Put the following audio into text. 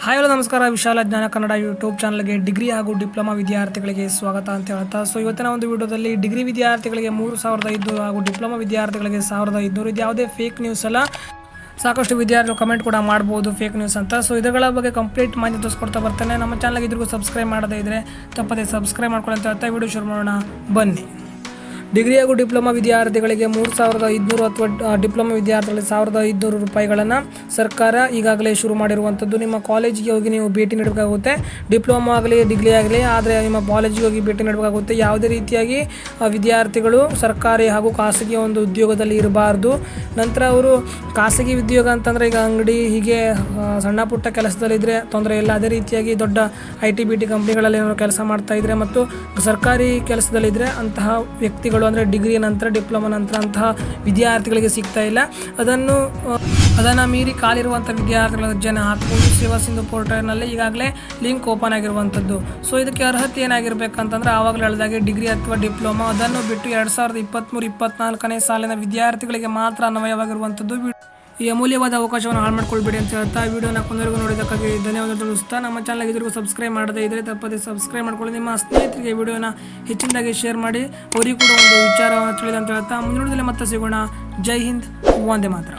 Hi hello ನಮಸ್ಕಾರ. ವಿಶಾಲ ಜ್ಞಾನ ಕನ್ನಡ ಯೂಟ್ಯೂಬ್ ಚಾನಲ್ಗೆ ಡಿಗ್ರಿ ಹಾಗೂ ಡಿಪ್ಲೊಮಾ ವಿದ್ಯಾರ್ಥಿಗಳಿಗೆ ಸ್ವಾಗತ ಅಂತ ಹೇಳ್ತಾ. ಸೊ ಇವತ್ತಿನ ಒಂದು ವಿಡಿಯೋದಲ್ಲಿ ಡಿಗ್ರಿ ವಿದ್ಯಾರ್ಥಿಗಳಿಗೆ ಮೂರು ಸಾವಿರದ ಐದುನೂರು ಹಾಗೂ ಡಿಪ್ಲೊಮಾ ವಿದ್ಯಾರ್ಥಿಗಳಿಗೆ ಸಾವಿರದ ಐದುನೂರು. ಇದು ಯಾವುದೇ ಫೇಕ್ ನ್ಯೂಸ್ ಅಲ್ಲ. ಸಾಕಷ್ಟು ವಿದ್ಯಾರ್ಥಿಗಳು ಕಮೆಂಟ್ ಕೂಡ ಮಾಡ್ಬೋದು ಫೇಕ್ ನ್ಯೂಸ್ ಅಂತ. ಸೊ ಇದಗಳ ಬಗ್ಗೆ ಕಂಪ್ಲೀಟ್ ಮಾಹಿತಿ ತೋರಿಸ್ಕೊಡ್ತಾ ಬರ್ತಾನೆ. ನಮ್ಮ ಚಾನಲ್ಗೆ ಇದ್ರಿಗೂ ಸಬ್ಸ್ಕ್ರೈಬ್ ಮಾಡದೇ ಇದ್ದರೆ ತಪ್ಪದೇ ಸಬ್ಸ್ಕ್ರೈಬ್ ಮಾಡ್ಕೊಳ್ಳಿ ಅಂತ ಹೇಳ್ತಾ. ವಿಡಿಯೋ ಶುರು ಮಾಡೋಣ. ಬನ್ನಿ. ಡಿಗ್ರಿ ಹಾಗೂ ಡಿಪ್ಲೊಮಾ ವಿದ್ಯಾರ್ಥಿಗಳಿಗೆ ಮೂರು ಸಾವಿರದ ಐದುನೂರು ಅಥವಾ ಡಿಪ್ಲೊಮಾ ವಿದ್ಯಾರ್ಥಿಗಳಿಗೆ ಸಾವಿರದ ಐದುನೂರು ರೂಪಾಯಿಗಳನ್ನು ಸರ್ಕಾರ ಈಗಾಗಲೇ ಶುರು ಮಾಡಿರುವಂಥದ್ದು. ನಿಮ್ಮ ಕಾಲೇಜಿಗೆ ಹೋಗಿ ನೀವು ಭೇಟಿ ನೀಡಬೇಕಾಗುತ್ತೆ. ಡಿಪ್ಲೊಮಾ ಆಗಲಿ, ಡಿಗ್ರಿ ಆಗಲಿ, ಆದರೆ ನಿಮ್ಮ ಕಾಲೇಜಿಗೆ ಹೋಗಿ ಭೇಟಿ ನೀಡಬೇಕಾಗುತ್ತೆ. ಯಾವುದೇ ರೀತಿಯಾಗಿ ವಿದ್ಯಾರ್ಥಿಗಳು ಸರ್ಕಾರಿ ಹಾಗೂ ಖಾಸಗಿ ಒಂದು ಉದ್ಯೋಗದಲ್ಲಿ ಇರಬಾರ್ದು. ನಂತರ ಅವರು ಖಾಸಗಿ ಉದ್ಯೋಗ ಅಂತಂದರೆ ಈಗ ಅಂಗಡಿ, ಹೀಗೆ ಸಣ್ಣ ಪುಟ್ಟ ಕೆಲಸದಲ್ಲಿದ್ದರೆ ತೊಂದರೆ ಇಲ್ಲ. ಅದೇ ರೀತಿಯಾಗಿ ದೊಡ್ಡ ಐ ಟಿ ಬಿ ಟಿ ಕಂಪ್ನಿಗಳಲ್ಲಿ ಏನಾದ್ರು ಕೆಲಸ ಇದ್ದರೆ ಮತ್ತು ಸರ್ಕಾರಿ ಕೆಲಸದಲ್ಲಿದ್ದರೆ ಅಂತಹ ವ್ಯಕ್ತಿಗಳು ಅಂದರೆ ಡಿಗ್ರಿ ನಂತರ, ಡಿಪ್ಲೊಮಾ ನಂತರ ಅಂತಹ ವಿದ್ಯಾರ್ಥಿಗಳಿಗೆ ಸಿಗ್ತಾ ಇಲ್ಲ. ಅದನ್ನು ಅದನ್ನು ಮೀರಿ ಕಾಲಿರುವಂಥ ವಿದ್ಯಾರ್ಥಿಗಳ ಅರ್ಜಿಯನ್ನು ಹಾಕಬಹುದು ಸೇವಾ ಸಿಂಧು ಪೋರ್ಟಲ್ನಲ್ಲಿ ಈಗಾಗಲೇ ಲಿಂಕ್ ಓಪನ್ ಆಗಿರುವಂಥದ್ದು. ಸೊ ಇದಕ್ಕೆ ಅರ್ಹತೆ ಏನಾಗಿರಬೇಕಂತಂದ್ರೆ ಆವಾಗಲೇ ಹೇಳಿದಾಗೆ ಡಿಗ್ರಿ ಅಥವಾ ಡಿಪ್ಲೊಮಾ ಅದನ್ನು ಬಿಟ್ಟು ಎರಡು ಸಾವಿರದ ಇಪ್ಪತ್ತ್ಮೂರು ಇಪ್ಪತ್ನಾಲ್ಕನೇ ಸಾಲಿನ ವಿದ್ಯಾರ್ಥಿಗಳಿಗೆ ಮಾತ್ರ ಅನ್ವಯವಾಗಿರುವಂಥದ್ದು. ಈ ಅಮೂಲ್ಯವಾದ ಅವಕಾಶವನ್ನು ಹಾಳು ಮಾಡ್ಕೊಳ್ಬೇಡಿ ಅಂತ ಹೇಳ್ತಾ ವಿಡಿಯೋನ ಕೊನೆವರೆಗೂ ನೋಡಿದ್ದಕ್ಕಾಗಿ ಧನ್ಯವಾದ ತಿಳಿಸ್ತಾ. ನಮ್ಮ ಚಾನಲ್ ಇದ್ರಿಗೂ ಸಬ್ಸ್ಕ್ರೈಬ್ ಮಾಡದೇ ಇದ್ದರೆ ತಪ್ಪದೆ ಸಬ್ಸ್ಕ್ರೈಬ್ ಮಾಡ್ಕೊಳ್ಳಿ. ನಿಮ್ಮ ಸ್ನೇಹಿತರಿಗೆ ವಿಡಿಯೋನ ಹೆಚ್ಚಿನದಾಗಿ ಶೇರ್ ಮಾಡಿ. ಅವರಿಗೂ ಕೂಡ ಒಂದು ವಿಚಾರವನ್ನು ತಿಳಿದಂತ ಹೇಳ್ತಾ. ಮುಂದಿನ ಮತ್ತೆ ಸಿಗೋಣ. ಜೈ ಹಿಂದ್, ವಂದೇ ಮಾತ್ರ.